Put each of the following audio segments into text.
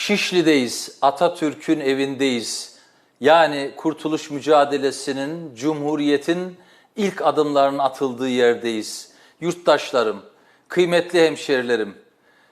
Şişli'deyiz, Atatürk'ün evindeyiz. Yani kurtuluş mücadelesinin, cumhuriyetin ilk adımlarının atıldığı yerdeyiz. Yurttaşlarım, kıymetli hemşerilerim,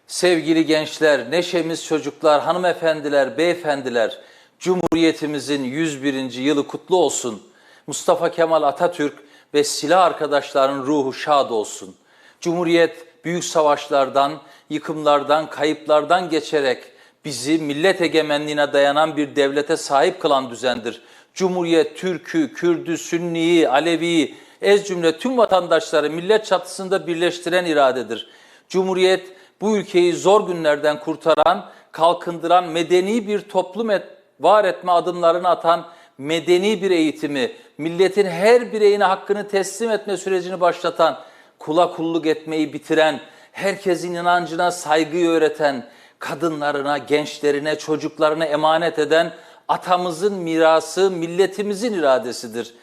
sevgili gençler, neşemiz çocuklar, hanımefendiler, beyefendiler, Cumhuriyetimizin 101. yılı kutlu olsun. Mustafa Kemal Atatürk ve silah arkadaşların ruhu şad olsun. Cumhuriyet büyük savaşlardan, yıkımlardan, kayıplardan geçerek bizi millet egemenliğine dayanan bir devlete sahip kılan düzendir. Cumhuriyet Türk'ü, Kürd'ü, Sünni'yi, Alevi'yi, ez cümle tüm vatandaşları millet çatısında birleştiren iradedir. Cumhuriyet bu ülkeyi zor günlerden kurtaran, kalkındıran, medeni bir toplum et, var etme adımlarını atan medeni bir eğitimi, milletin her bireyine hakkını teslim etme sürecini başlatan, kula kulluk etmeyi bitiren, herkesin inancına saygıyı öğreten, kadınlarına, gençlerine, çocuklarına emanet eden atamızın mirası, milletimizin iradesidir.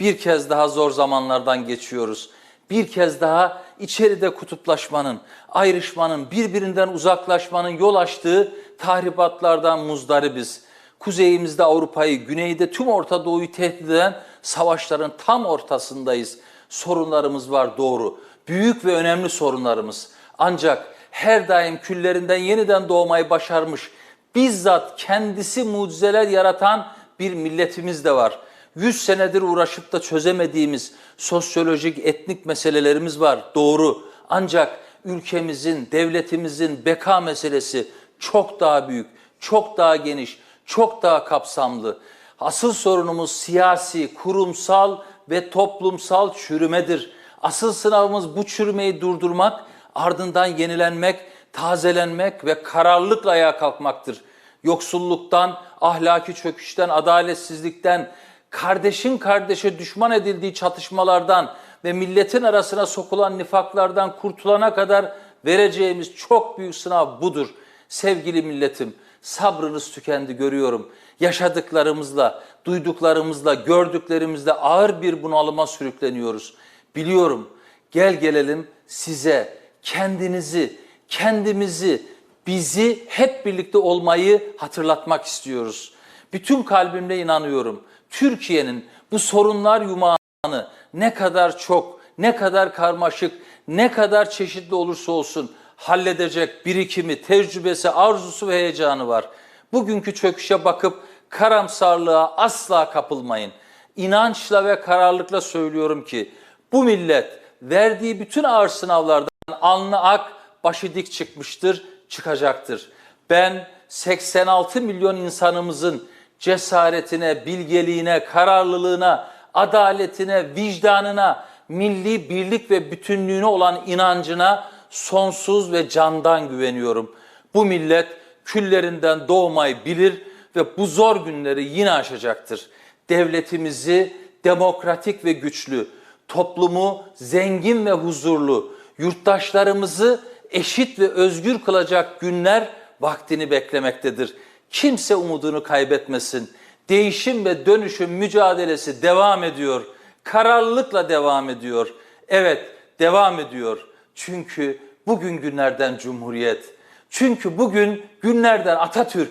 Bir kez daha zor zamanlardan geçiyoruz. Bir kez daha içeride kutuplaşmanın, ayrışmanın, birbirinden uzaklaşmanın yol açtığı tahribatlardan muzdaribiz. Kuzeyimizde Avrupa'yı, güneyde tüm Orta Doğu'yu tehdit eden savaşların tam ortasındayız. Sorunlarımız var doğru. Büyük ve önemli sorunlarımız. Ancak her daim küllerinden yeniden doğmayı başarmış, bizzat kendisi mucizeler yaratan bir milletimiz de var. Yüz senedir uğraşıp da çözemediğimiz sosyolojik, etnik meselelerimiz var. Doğru. Ancak ülkemizin, devletimizin beka meselesi çok daha büyük, çok daha geniş, çok daha kapsamlı. Asıl sorunumuz siyasi, kurumsal ve toplumsal çürümedir. Asıl sınavımız bu çürümeyi durdurmak, ardından yenilenmek, tazelenmek ve kararlılıkla ayağa kalkmaktır. Yoksulluktan, ahlaki çöküşten, adaletsizlikten, kardeşin kardeşe düşman edildiği çatışmalardan ve milletin arasına sokulan nifaklardan kurtulana kadar vereceğimiz çok büyük sınav budur. Sevgili milletim, sabrınız tükendi görüyorum. Yaşadıklarımızla, duyduklarımızla, gördüklerimizle ağır bir bunalıma sürükleniyoruz. Biliyorum, gel gelelim size kendinizi, kendimizi, bizi hep birlikte olmayı hatırlatmak istiyoruz. Bütün kalbimle inanıyorum. Türkiye'nin bu sorunlar yumağını ne kadar çok, ne kadar karmaşık, ne kadar çeşitli olursa olsun halledecek birikimi, tecrübesi, arzusu ve heyecanı var. Bugünkü çöküşe bakıp karamsarlığa asla kapılmayın. İnançla ve kararlılıkla söylüyorum ki bu millet verdiği bütün ağır sınavlardan alnı ak, başı dik çıkmıştır, çıkacaktır. Ben 86 milyon insanımızın cesaretine, bilgeliğine, kararlılığına, adaletine, vicdanına, milli birlik ve bütünlüğüne olan inancına sonsuz ve candan güveniyorum. Bu millet küllerinden doğmayı bilir ve bu zor günleri yine aşacaktır. Devletimizi demokratik ve güçlü, toplumu zengin ve huzurlu, yurttaşlarımızı eşit ve özgür kılacak günler vaktini beklemektedir. Kimse umudunu kaybetmesin. Değişim ve dönüşüm mücadelesi devam ediyor. Kararlılıkla devam ediyor. Evet, devam ediyor. Çünkü bugün günlerden Cumhuriyet. Çünkü bugün günlerden Atatürk.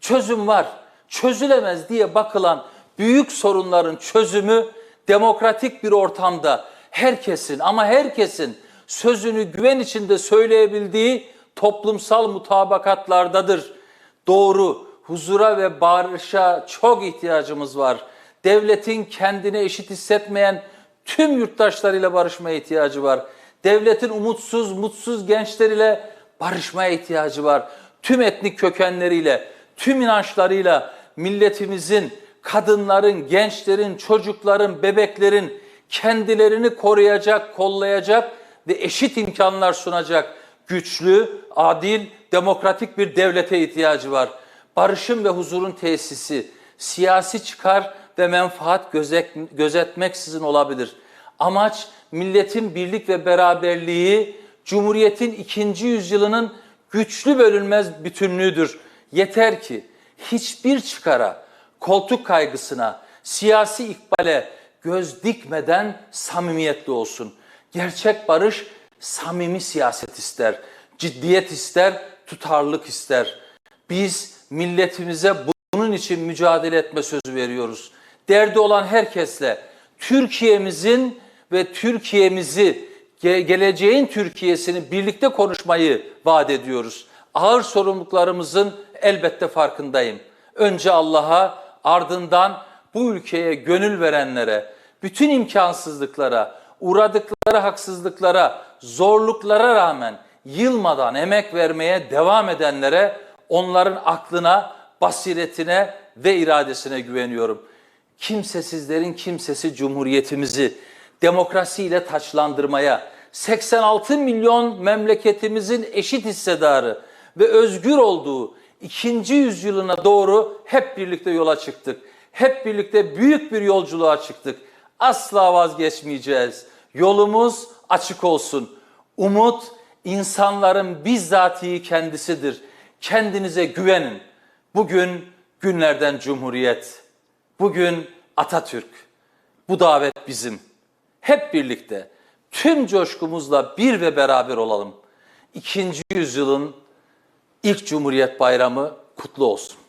Çözüm var. Çözülemez diye bakılan büyük sorunların çözümü demokratik bir ortamda herkesin ama herkesin sözünü güven içinde söyleyebildiği toplumsal mutabakatlardadır. Doğru, huzura ve barışa çok ihtiyacımız var. Devletin kendine eşit hissetmeyen tüm yurttaşlarıyla barışmaya ihtiyacı var. Devletin umutsuz, mutsuz gençleriyle barışmaya ihtiyacı var. Tüm etnik kökenleriyle, tüm inançlarıyla milletimizin, kadınların, gençlerin, çocukların, bebeklerin kendilerini koruyacak, kollayacak ve eşit imkanlar sunacak güçlü, adil, demokratik bir devlete ihtiyacı var. Barışın ve huzurun tesisi, siyasi çıkar ve menfaat gözet, gözetmeksizin olabilir. Amaç milletin birlik ve beraberliği, Cumhuriyet'in ikinci yüzyılının güçlü bölünmez bütünlüğüdür. Yeter ki hiçbir çıkara, koltuk kaygısına, siyasi ikbale göz dikmeden samimiyetli olsun. Gerçek barış samimi siyaset ister, ciddiyet ister, tutarlılık ister. Biz milletimize bunun için mücadele etme sözü veriyoruz. Derdi olan herkesle Türkiye'mizin ve Türkiye'mizi ge- geleceğin Türkiye'sini birlikte konuşmayı vaat ediyoruz. Ağır sorumluluklarımızın elbette farkındayım. Önce Allah'a ardından bu ülkeye gönül verenlere, bütün imkansızlıklara, uğradıkları haksızlıklara, zorluklara rağmen yılmadan emek vermeye devam edenlere, onların aklına, basiretine ve iradesine güveniyorum. Kimsesizlerin kimsesi cumhuriyetimizi demokrasiyle taçlandırmaya, 86 milyon memleketimizin eşit hissedarı ve özgür olduğu ikinci yüzyılına doğru hep birlikte yola çıktık. Hep birlikte büyük bir yolculuğa çıktık. Asla vazgeçmeyeceğiz. Yolumuz açık olsun. Umut insanların bizzatihi kendisidir. Kendinize güvenin. Bugün günlerden Cumhuriyet. Bugün Atatürk. Bu davet bizim. Hep birlikte tüm coşkumuzla bir ve beraber olalım. İkinci yüzyılın ilk Cumhuriyet Bayramı kutlu olsun.